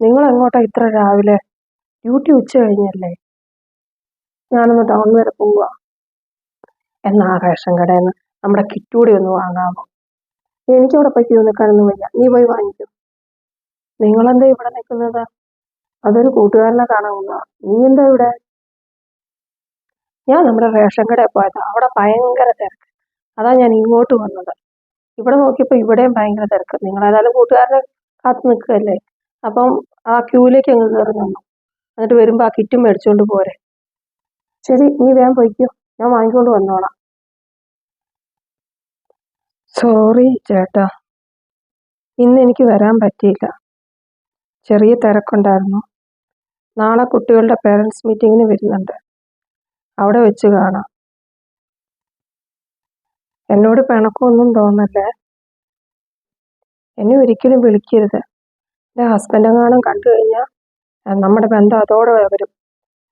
നിങ്ങൾ എങ്ങോട്ടാ ഇത്ര രാവിലെ? ഡ്യൂട്ടി ഉച്ച കഴിഞ്ഞല്ലേ? ഞാനൊന്ന് ടൗൺ വരെ പോവുക എന്നാ റേഷൻ കടയിൽ നിന്ന് നമ്മുടെ കിറ്റൂടി ഒന്ന് വാങ്ങാമോ എനിക്കവിടെ ക്യൂ നിൽക്കാനൊന്നും വയ്യ. നീ പോയി വാങ്ങിക്കോ. നിങ്ങളെന്താ ഇവിടെ നിൽക്കുന്നത്? അതൊരു കൂട്ടുകാരനെ കാണാവുന്ന നീ എന്താ ഇവിടെ? ഞാൻ നമ്മുടെ റേഷൻ കടയിൽ പോയത്. അവിടെ ഭയങ്കര തിരക്ക്. അതാ ഞാൻ ഇങ്ങോട്ട് വന്നത്. ഇവിടെ നോക്കിയപ്പോൾ ഇവിടെയും ഭയങ്കര തിരക്ക്. നിങ്ങൾ ഏതായാലും കൂട്ടുകാരനെ കാത്തു നിൽക്കുകയല്ലേ? അപ്പം ആ ക്യൂവിലേക്ക് അങ്ങ് കയറി നിന്നു എന്നിട്ട് വരുമ്പോൾ ആ കിറ്റും മേടിച്ചുകൊണ്ട് പോരെ. ശരി നീ വേഗം പൊയ്ക്കോ. ഞാൻ വാങ്ങിക്കൊണ്ട് വന്നോളാം. സോറി ചേട്ടാ. ഇന്ന് എനിക്ക് വരാൻ പറ്റിയില്ല. ചെറിയ തിരക്കുണ്ടായിരുന്നു. നാളെ കുട്ടികളുടെ പേരൻസ് മീറ്റിങ്ങിന് വരുന്നുണ്ട്. അവിടെ വെച്ച് കാണാം. എന്നോട് പിണക്കമൊന്നും തോന്നല്ലേ? എന്നെ ഒരിക്കലും വിളിക്കരുത്. എന്റെ ഹസ്ബൻഡെങ്ങാനും കണ്ടു കഴിഞ്ഞാൽ നമ്മുടെ ബന്ധം അതോടെ വരും.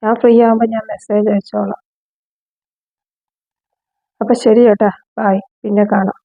ഞാൻ ഫ്രീ ആകുമ്പോൾ ഞാൻ മെസ്സേജ് അയച്ചോളാം. അപ്പം ശരി ചേട്ടാ ബായ് പിന്നെ കാണാം.